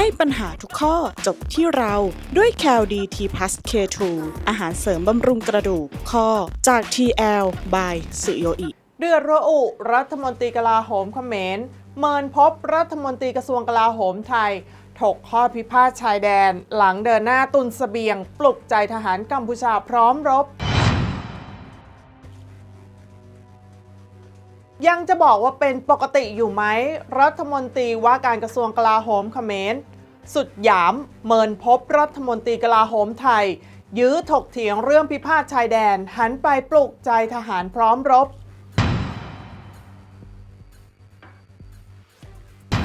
ให้ปัญหาทุกข้อจบที่เราด้วย c a l d t p l u s K2 อาหารเสริมบำรุงกระดูกข้อจาก TL by สุโยอิเดือดระอุ รัฐมนตรีกลาโหมเขมรเมินพบรัฐมนตรีกระทรวงกลาโหมไทย ถกข้อพิพาทชายแดน หลังเดินหน้าตุนสเสบียง ปลุกใจทหารกัมพูชาพร้อมรบ ยังจะบอกว่าเป็นปกติอยู่ไหม รัฐมนตรีว่าการกระทรวงกลาโหมเขมร สุดหยามเมินพบรัฐมนตรีกลาโหมไทย ยื้อถกเถียงเรื่องพิพาทชายแดน หันไปปลุกใจทหารพร้อมรบ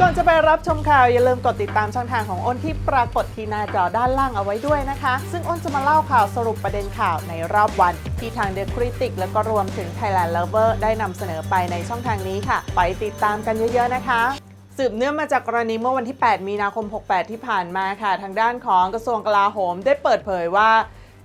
ก่อนจะไปรับชมข่าว อย่าลืมกดติดตามช่องทางของอ้นที่ปรากฏที่หน้าจอด้านล่างเอาไว้ด้วยนะคะ ซึ่งอ้นจะมาเล่าข่าวสรุปประเด็นข่าวในรอบวัน ที่ทาง The Critic และก็รวมถึง Thailand Lover ได้นำเสนอไปในช่องทางนี้ค่ะ ไปติดตามกันเยอะๆนะคะสืบเนื่องมาจากกรณีเมื่อวันที่ 8 มีนาคม 68 ที่ผ่านมาค่ะ ทางด้านของกระทรวงกลาโหมได้เปิดเผยว่า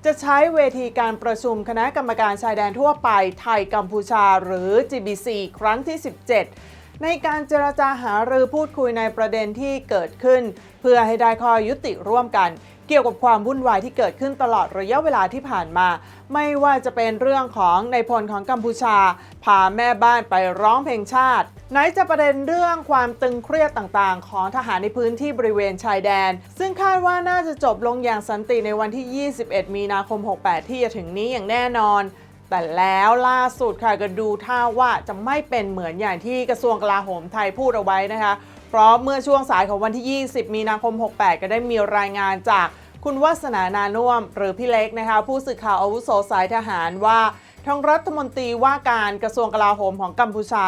จะใช้เวทีการประชุมคณะกรรมการชายแดนทั่วไปไทยกัมพูชาหรือ GBC ครั้งที่ 17 ในการเจรจาหารือพูดคุยในประเด็นที่เกิดขึ้น เพื่อให้ได้ข้อยุติร่วมกันเกี่ยวกับความวุ่นวายที่เกิดขึ้นตลอดระยะเวลาที่ผ่านมา ไม่ว่าจะเป็นเรื่องของในพลของกัมพูชา พาแม่บ้านไปร้องเพลงชาติ ไหนจะประเด็นเรื่องความตึงเครียดต่างๆ ของทหารในพื้นที่บริเวณชายแดน ซึ่งคาดว่าน่าจะจบลงอย่างสันติในวันที่ 21 มีนาคม 68 ที่จะถึงนี้อย่างแน่นอน แต่แล้วล่าสุดค่ะก็ดูท่าว่าจะไม่เป็นเหมือนอย่างที่กระทรวงกลาโหมไทยพูดเอาไว้นะคะ เพราะเมื่อช่วงสายของวันที่ 20 มีนาคม 68 ก็ได้มีรายงานจากคุณวัฒนานานุ่วมหรือพี่เล็กนะคะ ผู้สื่อข่าวอาวุโสสายทหารว่าทางรัฐมนตรีว่าการกระทรวงกลาโหมของกัมพูชา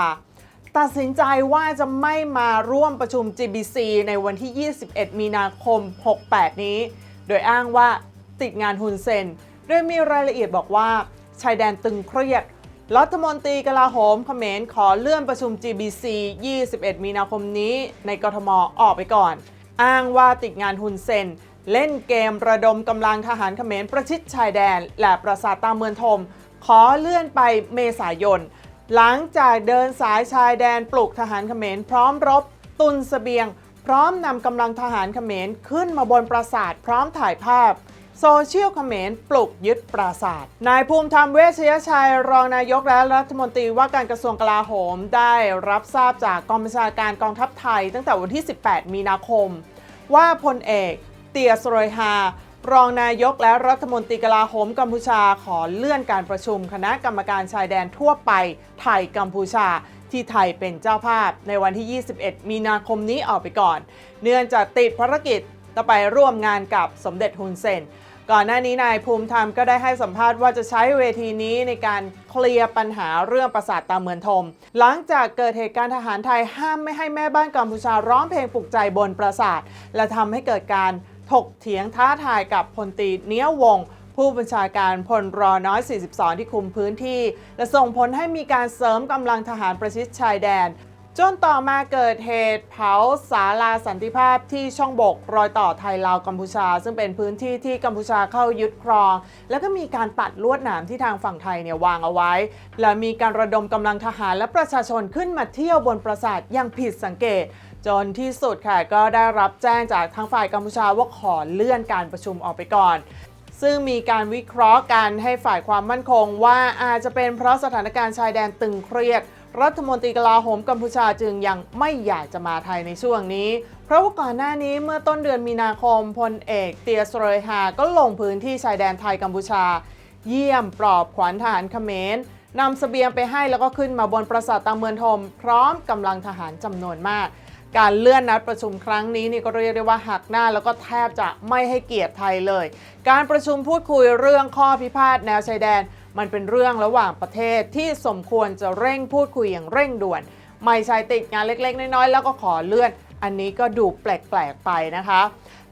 ตัดสินใจว่าจะไม่มาร่วมประชุม GBC ในวันที่ 21 มีนาคม 68 นี้ โดยอ้างว่าติดงานฮุนเซนโดยมีรายละเอียดบอกว่า ชายแดนตึงเครียด รัฐมนตรีกลาโหมเขมรขอเลื่อนประชุม GBC 21 มีนาคมนี้ในกทมออกไปก่อน อ้างว่าติดงานฮุนเซน เล่นเกมระดมกำลังทหารเขมรประชิดชายแดน และประสาทตามเมืองทม ขอเลื่อนไปเมษายน หลังจากเดินสายชายแดนปลุกทหารเขมรพร้อมรบ ตุนสเสบียง พร้อมนำกำลังทหารเขมรขึ้นมาบนปราสาทพร้อมถ่ายภาพ โซเชียลคอมเขมรปลุกยึดปราสาทนายภูมิธรรมเวชยชัย รองนายกและรัฐมนตรีว่าการกระทรวงกลาโหม ได้รับทราบจากกองบัญชาการกองทัพไทย ตั้งแต่วันที่ 18 มีนาคม ว่าพลเอก เตียสโรยฮารองนายกและรัฐมนตรีกลาโหมกัมพูชาขอเลื่อนการประชุมคณะกรรมการชายแดนทั่วไปไทยกัมพูชาที่ไทยเป็นเจ้าภาพในวันที่ 21 มีนาคมนี้ออกไปก่อน เนื่องจากติดภารกิจ จะไปร่วมงานกับสมเด็จฮุนเซนก่อนหน้านี้นายภูมิธรรมก็ได้ให้สัมภาษณ์ว่าจะใช้เวทีนี้ในการเคลียร์ปัญหาเรื่องประสาทตาเมือนทม หลังจากเกิดเหตุการณ์ทหารไทยห้ามไม่ให้แม่บ้านกัมพูชาร้องเพลงปลุกใจบนปราสาท และทำให้เกิดการถกเถียงท้าทายกับพลตรีเนี้ยวง ผู้บัญชาการพลรอน้อย 42 ที่คุมพื้นที่ และส่งผลให้มีการเสริมกำลังทหารประชิดชายแดน จนต่อมาเกิดเหตุเผาศาลาสันติภาพที่ช่องบก รอยต่อไทยลาวกัมพูชา ซึ่งเป็นพื้นที่ที่กัมพูชาเข้ายึดครอง แล้วก็มีการตัดลวดหนามที่ทางฝั่งไทยเนี่ยวางเอาไว้ และมีการระดมกำลังทหารและประชาชนขึ้นมาเที่ยวบนปราสาทอย่างผิดสังเกต จนที่สุดค่ะก็ได้รับแจ้งจากทางฝ่ายกัมพูชาว่าขอเลื่อนการประชุมออกไปก่อน ซึ่งมีการวิเคราะห์กันให้ฝ่ายความมั่นคงว่าอาจจะเป็นเพราะสถานการณ์ชายแดนตึงเครียด รัฐมนตรีกลาโหมกัมพูชาจึงยังไม่อยากจะมาไทยในช่วงนี้ เพราะว่าก่อนหน้านี้เมื่อต้นเดือนมีนาคมพลเอกเตียสโรยฮาก็ลงพื้นที่ชายแดนไทยกัมพูชา เยี่ยมปลอบขวัญทหารเขมรนำเสบียงไปให้แล้วก็ขึ้นมาบนปราสาทตังเมืองทม พร้อมกำลังทหารจำนวนมาก การเลื่อนนัดประชุมครั้งนี้นี่ก็เรียกได้ว่าหักหน้าแล้วก็แทบจะไม่ให้เกียรติไทยเลย การประชุมพูดคุยเรื่องข้อพิพาทแนวชายแดน มันเป็นเรื่องระหว่างประเทศที่สมควรจะเร่งพูดคุยอย่างเร่งด่วน ไม่ใช่ติดงานเล็ก ๆ น้อยๆแล้วก็ขอเลื่อนอันนี้ก็ดูแปลก ๆ ไปนะคะ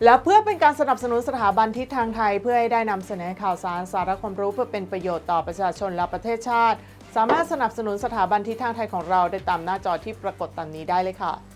และเพื่อเป็นการสนับสนุนสถาบันทิศทางไทย เพื่อให้ได้นำเสนอข่าวสารสาระความรู้เพื่อเป็นประโยชน์ต่อประชาชนและประเทศชาติ สามารถสนับสนุนสถาบันทิศทางไทยของเราได้ตามหน้าจอที่ปรากฏตามนี้ได้เลยค่ะ